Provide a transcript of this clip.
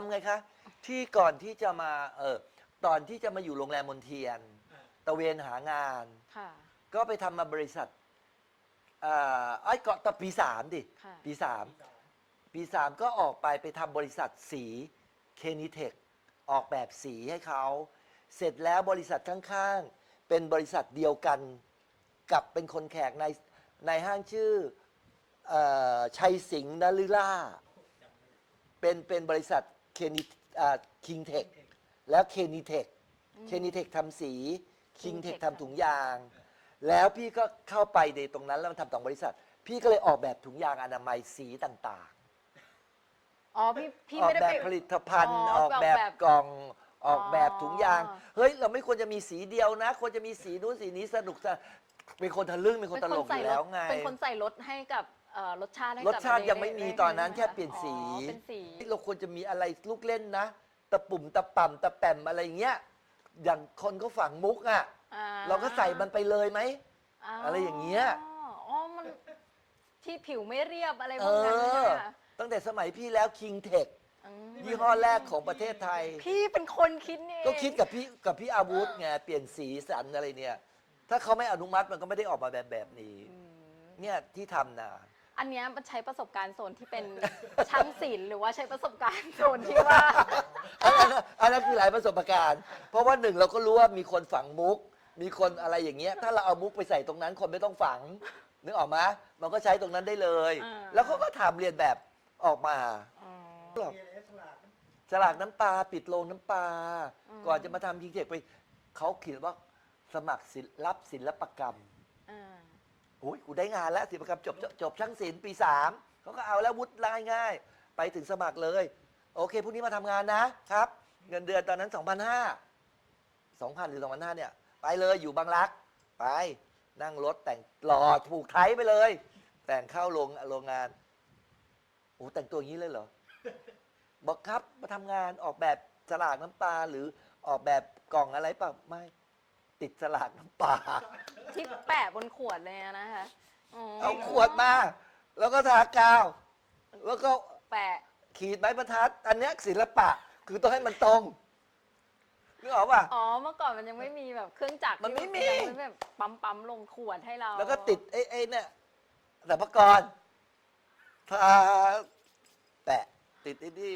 ำไงคะ ที่ก่อนที่จะมาเออตอนที่จะมาอยู่โรงแรมมนเทียน ตะเวนหางาน ค่ะ ก็ไปทำมาบริษัทเอ่อไอ้ยก่อนตอนปีสามดิ ค่ะ ปีสามปีสามก็ออกไปไปทำบริษัทสีเคนิเทคออกแบบสีให้เขา เสร็จแล้วบริษัทข้างๆ เป็นบริษัทเดียวกันกับเป็นคนแขกในในห้างชื่อเออชัยสิงห์นลิล่า เป็นเป็นบริษัทเคนิคิงเทคแล้วเคนิเทคเคนิเทคทำสีคิงเทค Kingtech ทำถุงยาง แล้วพี่ก็เข้าไปในตรงนั้นแล้วมันทำสองบริษัท พี่ก็เลยออกแบบถุงยางอนามัยสีต่างอ๋อพี่พี่ๆ ออกไม่ได้แบบไป ผลิตภัณฑ์ อ๋อออกแบบออกแบบกล่องออกแบบถุงยาง อ๋อ เฮ้ย เราไม่ควรจะมีสีเดียวนะ ควรจะมีสีนู้นสีนี้สนุกสนานเป็นคนทะลึ่งเป็นคนตลกอยู่แล้วไง เป็นคนใส่รสให้กับ เอ่อรสชาติให้รกับสชาติด้ยังไม่มีด้ตอนนั้นได้แค่เปลี่ยนสีอ๋อเป็นสี เราควรจะมีอะไรลูกเล่นนะตะปุ่มตะป่ำตะแปมอะไรเงี้ยอย่างคนเขาฝังมุกอะอ่เราก็ใส่มันไปเลยไหม อะไรอย่างเงี้ย อ๋อ มันที่ผิวไม่เรียบอะไรเอพวกนั้นอใช่ไหมคะตั้งแต่สมัยพี่แล้วคิงเทคมยี่ห้อแรกของประเทศไทย พี่เป็นคนคิดนี่ก็คิดกับพี่กับพี่อาวุธไงเปลี่ยนสีสันอะไรเนี่ย ถ้าเขาไม่อนุมัติมันก็ไม่ได้ออกมาแบบแบบนี้ อืมเนี่ยที่ทำนะ อันเนี้ยมันใช้ประสบการณ์โซนที่เป็น ช่างศิลป์หรือว่าใช้ประสบการณ์โซนที่ว่า อันนั้นอันนั้นคือหลายประสบการณ์ เพราะว่าหนึ่งเราก็รู้ว่ามีคนฝังมุก มีคนอะไรอย่างเงี้ย ถ้าเราเอามุกไปใส่ตรงนั้น คนไม่ต้องฝัง นึกออกมามันก็ใช้ตรงนั้นได้เลย อ่า แล้วเขาก็ทำเรียนแบบออกมาอ๋อ หรอกสลากน้ำปลาปิดโรงน้ำปลา อืม ก่อนจะมาทำคิงเทคไป เขาเขียนว่าสมัครศิลป์รับศิลปกรรมอ่า โอ้ยกูได้งานแล้วศิลปกรรมจบจบจบช่างศิลป์ปีสามเขาก็เอาแล้ววุฒิง่ายง่าย ไปถึงสมัครเลย โอเคพรุ่งนี้มาทำงานนะครับ เงินเดือนตอนนั้น 2 5 0 0 2,000 หรือ 2,500 เนี่ย ไปเลยอยู่บางรัก ไปนั่งรถแต่งหล่อถูกไทยไปเลย แต่งเข้าโรงโรงงานโอ้แต่งตัวอย่างนี้เลยเหรอ บอกครับมาทำงานออกแบบสลากน้ำปลาหรือออกแบบกล่องอะไรเปล่าไม่ ติดสลากน้ำปลาที่แปะบนขวดเลยนะคะอ๋อเอาขวดมา แล้วก็ทากาว แล้วก็แปะขีดไม้บรรทัด อันเนี้ยศิลปะ คือต้องให้มันตรงนึกออกป่ะ อ๋อ เมื่อก่อนมันยังไม่มีแบบเครื่องจักรมันไม่มี ที่ยังแบบปั๊มปั๊มๆลงขวดให้เราแล้วก็ติดไอ้ไอ้เนี่ยสัมภากรทาแปะติดไอ้นี่